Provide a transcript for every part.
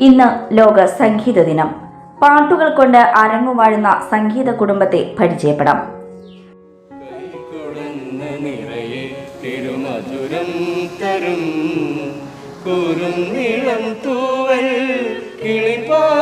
ഇന്ന് ലോക സംഗീത ദിനം. പാട്ടുകൾ കൊണ്ട് അരങ്ങുവാഴുന്ന സംഗീത കുടുംബത്തെ പരിചയപ്പെടാം. തിരുമധുരം തരും. കൂറും നീളം തൂവൽ കിളിപ്പാട്ടുമായി.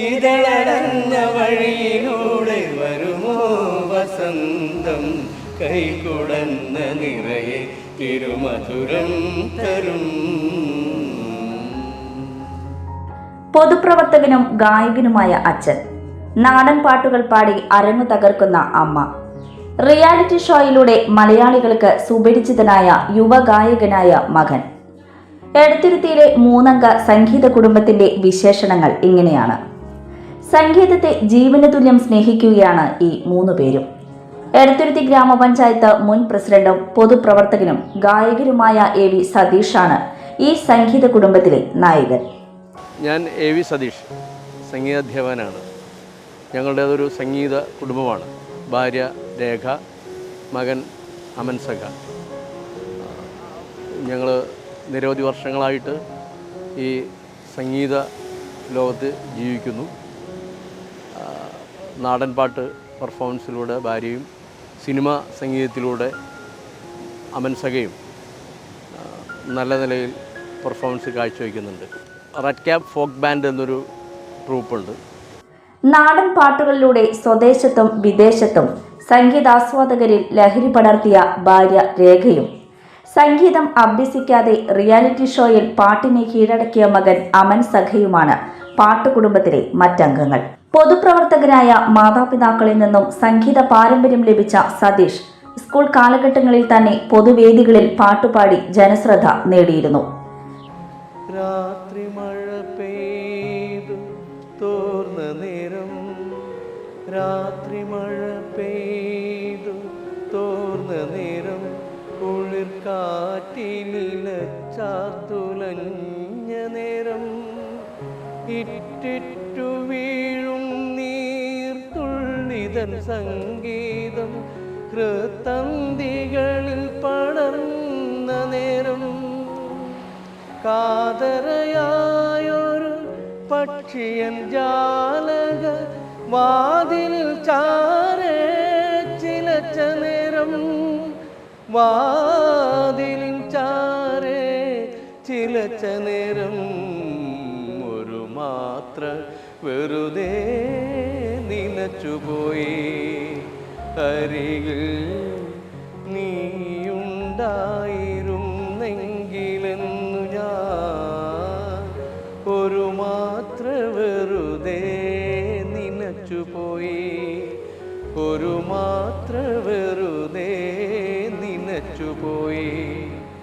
ഇതളടഞ്ഞ വഴിയിലൂടെ വരുമോ വസന്തം? കൈകുടന്ന നിറയെ തിരുമധുരം തരും. പൊതുപ്രവർത്തകനും ഗായകനുമായ അച്ഛൻ. നാടൻ പാട്ടുകൾ പാടി അരങ്ങു തകർക്കുന്ന അമ്മ. റിയാലിറ്റി ഷോയിലൂടെ മലയാളികൾക്ക് സുപരിചിതനായ യുവഗായകനായ മകൻ. എടത്തിരുത്തിയിലെ മൂന്നംഗ സംഗീത കുടുംബത്തിന്റെ വിശേഷണങ്ങൾ ഇങ്ങനെയാണ്. സംഗീതത്തെ ജീവന തുല്യം സ്നേഹിക്കുകയാണ് ഈ മൂന്ന് പേരും. എടുത്തിരുത്തി ഗ്രാമപഞ്ചായത്ത് മുൻ പ്രസിഡന്റും പൊതുപ്രവർത്തകനും ഗായകരുമായ എ വി സതീഷാണ് ഈ സംഗീത കുടുംബത്തിലെ നായകൻ. ഞാൻ എ വി സതീഷ് സംഗീതാധ്യാപകനാണ്. ഞങ്ങളുടേതൊരു സംഗീത കുടുംബമാണ്. ഭാര്യ രേഖ മകൻ അമൻ സഖ. ഞങ്ങൾ നിരവധി വർഷങ്ങളായിട്ട് ഈ സംഗീത ലോകത്ത് ജീവിക്കുന്നു. നാടൻ പാട്ട് പെർഫോമൻസിലൂടെ ഭാര്യയും സിനിമ സംഗീതത്തിലൂടെ അമൻ സഖയും നല്ല നിലയിൽ പെർഫോമൻസ് കാഴ്ചവെക്കുന്നുണ്ട്. റെഡ് ക്യാപ് ഫോക്ക് ബാൻഡ് എന്നൊരു ട്രൂപ്പുണ്ട് നാടൻ പാട്ടുകളിലൂടെ സ്വദേശത്തും വിദേശത്തും സംഗീതാസ്വാദകരിൽ ലഹരി പടർത്തിയ ഭാര്യ രേഖയും സംഗീതം അഭ്യസിക്കാതെ റിയാലിറ്റി ഷോയിൽ പാട്ടിനെ കീഴടക്കിയ മകൻ അമൻ സഖയുമാണ് പാട്ടുകുടുംബത്തിലെ മറ്റംഗങ്ങൾ. പൊതുപ്രവർത്തകരായ മാതാപിതാക്കളിൽ നിന്നും സംഗീത പാരമ്പര്യം ലഭിച്ച സതീഷ് സ്കൂൾ കാലഘട്ടങ്ങളിൽ തന്നെ പൊതുവേദികളിൽ പാട്ടുപാടി ജനശ്രദ്ധ നേടിയിരുന്നു. രാത്രി മഴ പെയ്തു. തോർന്ന നേരം കുളിർ കാറ്റിലിലച്ചാത്തുലഞ്ഞ നേരം. ഇറ്റിറ്റു വീഴും നീർത്തുള്ളിതൻ സംഗീതം. കൃത്തന്തികളിൽ പടർന്ന നേരം. കാതരയായൊരു പക്ഷിയൻ ജാലക വാതിലിൽ ചാരേ ചിലച്ച നേരം. വാതിലിൽ ചാരേ ചിലച്ച നേരം. ഒരു മാത്ര വെറുതെ നിലച്ചുപോയി. അരികിൽ നിലച്ചുപോയി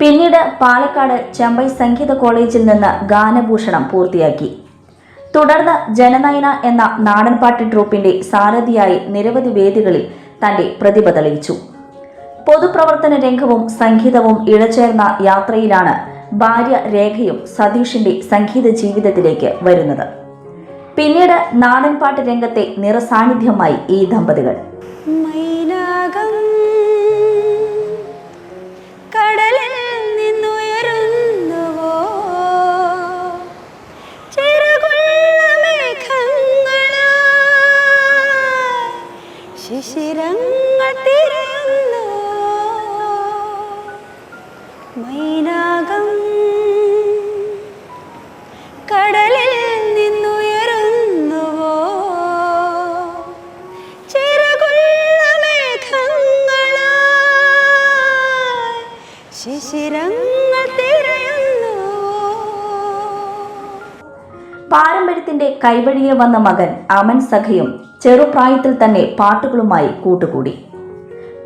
പിന്നീട് പാലക്കാട് ചെമ്പൈ സംഗീത കോളേജിൽ നിന്ന് ഗാനഭൂഷണം പൂർത്തിയാക്കി. തുടർന്ന് ജനനയന എന്ന നാടൻപാട്ട് ട്രൂപ്പിന്റെ സാരഥിയായി നിരവധി വേദികളിൽ തന്റെ പ്രതിഭ തെളിയിച്ചു. പൊതുപ്രവർത്തന രംഗവും സംഗീതവും ഇഴചേർന്ന യാത്രയിലാണ് ഭാര്യ രേഖയും സതീഷിന്റെ സംഗീത ജീവിതത്തിലേക്ക് വരുന്നത്. പിന്നീട് നാടൻപാട്ട് രംഗത്തെ നിറസാന്നിധ്യമായി ഈ ദമ്പതികൾ. മൈനാകം ശിശിരങ്ങൾ തിരയുന്നു. പാരമ്പര്യത്തിന്റെ കൈവഴിയെ വന്ന മകൻ അമൻ സഖയും ചെറുപ്രായത്തിൽ തന്നെ പാട്ടുകളുമായി കൂട്ടുകൂടി.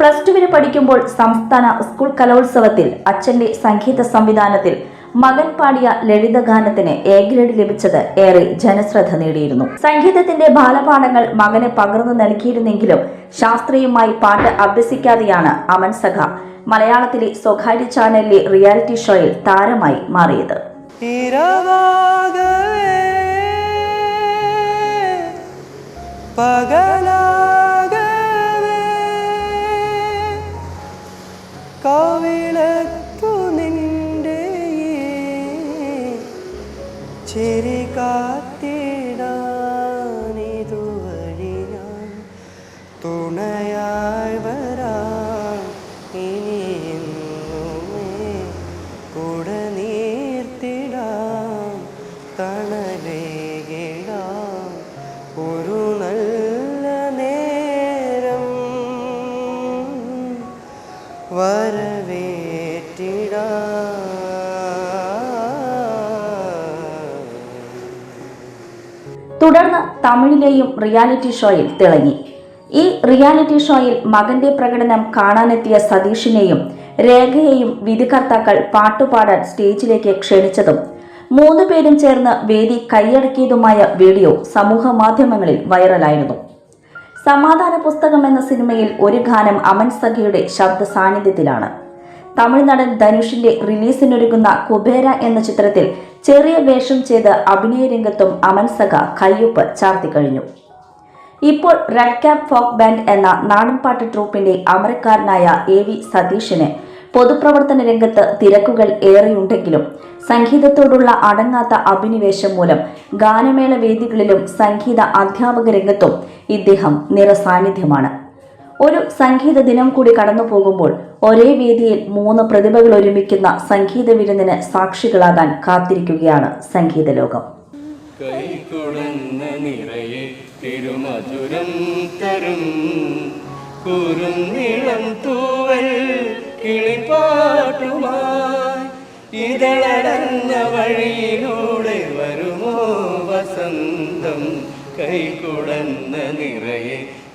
പ്ലസ് ടുവിന് പഠിക്കുമ്പോൾ സംസ്ഥാന സ്കൂൾ കലോത്സവത്തിൽ അച്ഛന്റെ സംഗീത സംവിധാനത്തിൽ മകൻ പാടിയ ലളിതഗാനത്തിന് എ ഗ്രേഡ് ലഭിച്ചത് ഏറെ ജനശ്രദ്ധ നേടിയിരുന്നു. സംഗീതത്തിന്റെ ബാലപാഠങ്ങൾ മകന് പകർന്നു നൽകിയിരുന്നെങ്കിലും ശാസ്ത്രീയമായി പാട്ട് അഭ്യസിക്കാതെയാണ് അമൻ സഖ മലയാളത്തിലെ സ്വകാര്യ ചാനലിലെ റിയാലിറ്റി ഷോയിൽ താരമായി മാറിയത്. പകലാകവേ ചിരി കാത്തിടാനിതുവഴി ഞാൻ തുണയായി വരാം. ഇനിയെന്നുമേ കൂടെ നീർത്തിടാം. തണലേകിടാം. ഒരു നല്ല നേരം വരവേറ്റിടാം. തമിഴിലെയും റിയാലിറ്റി ഷോയിൽ തിളങ്ങി. ഈ റിയാലിറ്റി ഷോയിൽ മകന്റെ പ്രകടനം കാണാനെത്തിയ സതീഷിനെയും രേഖയെയും വിധികർത്താക്കൾ പാട്ടുപാടാൻ സ്റ്റേജിലേക്ക് ക്ഷണിച്ചതും മൂന്ന് പേരും ചേർന്ന് വേദി കൈയടക്കിയതുമായ വീഡിയോ സമൂഹ മാധ്യമങ്ങളിൽ വൈറലായിരുന്നു. സമാധാന പുസ്തകം എന്ന സിനിമയിൽ ഒരു ഗാനം അമൻ സഖിയുടെ ശബ്ദ സാന്നിധ്യത്തിലാണ്. തമിഴ് നടൻ ധനുഷിന്റെ റിലീസിനൊരുങ്ങുന്ന കുബേര എന്ന ചിത്രത്തിൽ ചെറിയ വേഷം ചെയ്ത് അഭിനയ രംഗത്തും അമൻ സഖ കയ്യൊപ്പ് ചാർത്തിക്കഴിഞ്ഞു ഇപ്പോൾ റെഡ് ക്യാപ് ഫോക്ക് ബാൻഡ് എന്ന നാടൻപാട്ട് ട്രൂപ്പിന്റെ അമരക്കാരനായ എ വി സതീഷിന് പൊതുപ്രവർത്തന രംഗത്ത് തിരക്കുകൾ ഏറെയുണ്ടെങ്കിലും സംഗീതത്തോടുള്ള അടങ്ങാത്ത അഭിനിവേശം മൂലം ഗാനമേള വേദികളിലും സംഗീത അധ്യാപക രംഗത്തും ഇദ്ദേഹം നിറസാന്നിധ്യമാണ്. ഒരു സംഗീത ദിനം കൂടി കടന്നു പോകുമ്പോൾ ഒരേ വേദിയിൽ മൂന്ന് പ്രതിഭകൾ ഒരുമിക്കുന്ന സംഗീത വിരുന്നിന് സാക്ഷികളാകാൻ കാത്തിരിക്കുകയാണ് സംഗീത ലോകം കുറുനിളം തൂവൽ വഴിയിലൂടെ വരുമോ വസന്തം. കൈകുടന്ന നിറയെ